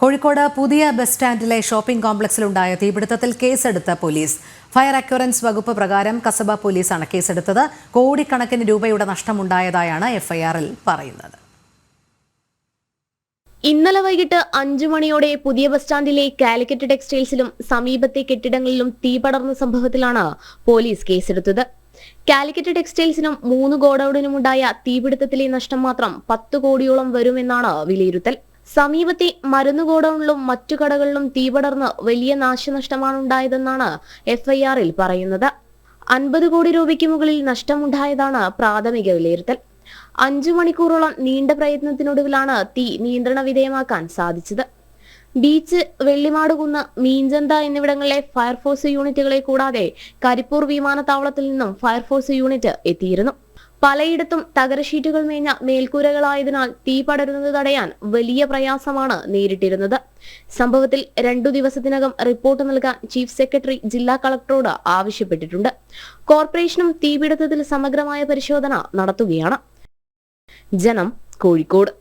കോഴിക്കോട് പുതിയ bus സ്റ്റാൻഡിലെ shopping കോംപ്ലക്സിലുണ്ടായ തീപിടുത്തത്തിൽ കേസെടുത്ത police. Fire അക്യൂറൻസ് വകുപ്പ് പ്രകാരം കസബ പോലീസാണ് കേസെടുത്തത്. കോടിക്കണക്കിന് രൂപയുടെ നഷ്ടമുണ്ടായതായാണ് എഫ്ഐആറിൽ പറയുന്നത്. ഇന്നലെ വൈകിട്ട് അഞ്ചു മണിയോടെ പുതിയ ബസ് സ്റ്റാൻഡിലെ കാലിക്കറ്റ് ടെക്സ്റ്റൈൽസിലും സമീപത്തെ കെട്ടിടങ്ങളിലും തീ പടർന്ന സംഭവത്തിലാണ് പോലീസ് കേസെടുത്തത്. കാലിക്കറ്റ് ടെക്സ്റ്റൈൽസിനും മൂന്ന് ഗോഡൌണിനുമുണ്ടായ തീപിടുത്തത്തിലെ നഷ്ടം മാത്രം പത്ത് കോടിയോളം വരുമെന്നാണ് വിലയിരുത്തൽ. സമീപത്തെ മരുന്ന് ഗോഡൌണിലും മറ്റു കടകളിലും തീ പടർന്ന് വലിയ നാശനഷ്ടമാണ് ഉണ്ടായതെന്നാണ് എഫ്ഐആറിൽ പറയുന്നത്. അൻപത് കോടി രൂപയ്ക്ക് മുകളിൽ നഷ്ടമുണ്ടായതാണ് പ്രാഥമിക വിലയിരുത്തൽ. അഞ്ചു മണിക്കൂറോളം നീണ്ട പ്രയത്നത്തിനൊടുവിലാണ് തീ നിയന്ത്രണ വിധേയമാക്കാൻ സാധിച്ചത്. ബീച്ച് വെള്ളിമാടുകുന്ന് മീൻചന്ത എന്നിവിടങ്ങളിലെ ഫയർഫോഴ്സ് യൂണിറ്റുകളെ കൂടാതെ കരിപ്പൂർ വിമാനത്താവളത്തിൽ നിന്നും ഫയർഫോഴ്സ് യൂണിറ്റ് എത്തിയിരുന്നു. പലയിടത്തും തകരഷീറ്റുകൾ മേഞ്ഞ മേൽക്കൂരകളായതിനാൽ തീ പടരുന്നത് തടയാൻ വലിയ പ്രയാസമാണ് നേരിട്ടിരുന്നത്. സംഭവത്തിൽ രണ്ടു ദിവസത്തിനകം റിപ്പോർട്ട് നൽകാൻ ചീഫ് സെക്രട്ടറി ജില്ലാ കളക്ടറോട് ആവശ്യപ്പെട്ടിട്ടുണ്ട്. കോർപ്പറേഷനും തീപിടുത്തത്തിൽ സമഗ്രമായ പരിശോധന നടത്തുകയാണ്. ജനം കോഴിക്കോട്.